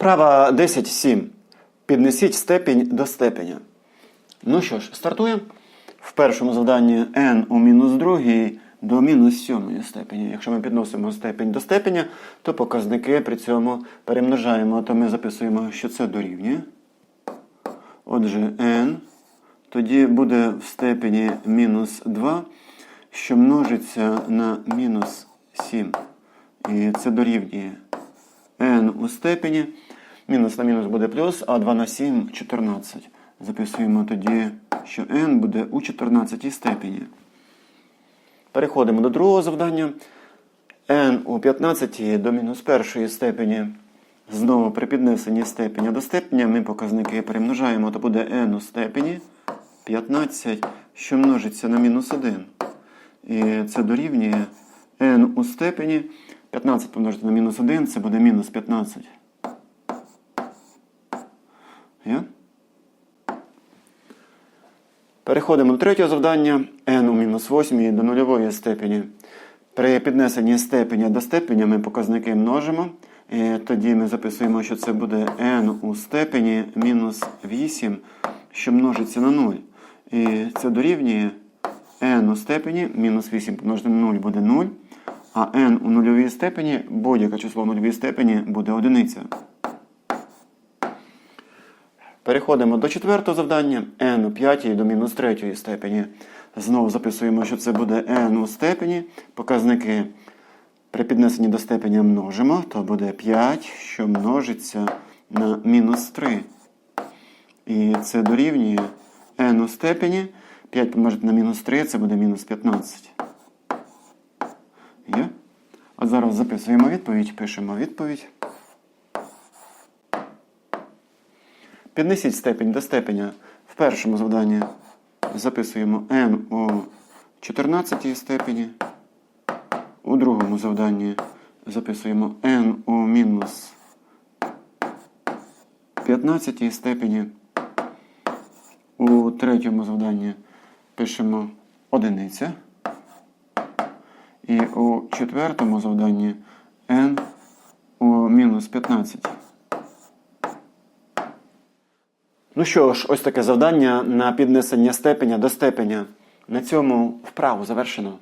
Права 10.7. Піднесіть степінь до степеня. Ну що ж, стартуємо. В першому завданні n у мінус другій до мінус сьомої степені. Якщо ми підносимо степень до степеня, то показники при цьому перемножаємо, то ми записуємо, що це дорівнює. Отже, n тоді буде в степені мінус 2, що множиться на мінус 7. І це дорівнює n у степені. Мінус на мінус буде плюс, а 2 на 7 14. Записуємо тоді, що n буде у 14 степені. Переходимо до другого завдання. n у 15 до мінус першої степені. Знову при піднесенні степеня до степеня ми показники перемножаємо, то буде n у степені 15, що множиться на мінус 1. І це дорівнює n у степені. 15 помножити на мінус 1, це буде мінус 15. Переходимо до третього завдання. n у мінус 8 до нульової степені. При піднесенні степеня до степеня ми показники множимо. Тоді ми записуємо, що це буде n у степені мінус 8, що множиться на 0. І це дорівнює n у степені мінус 8 помножити на 0 буде 0. А n у нульовій степені, будь-яке число в нульовій степені буде одиниця. Переходимо до четвертого завдання. n у п'ятій до мінус третьої степені. Знову записуємо, що це буде n у степені. Показники при піднесенні до степеня множимо, то буде 5, що множиться на мінус 3. І це дорівнює n у степені. 5 помножити на мінус 3, це буде мінус 15. Є? От зараз записуємо відповідь, пишемо відповідь. Піднесіть степень до степеня. В першому завданні записуємо n у 14 степені. У другому завданні записуємо n у мінус 15 степені. У третьому завданні пишемо одиниця. І у четвертому завданні n у мінус 15. Ну що ж, ось таке завдання на піднесення степеня до степеня. На цьому вправу завершено.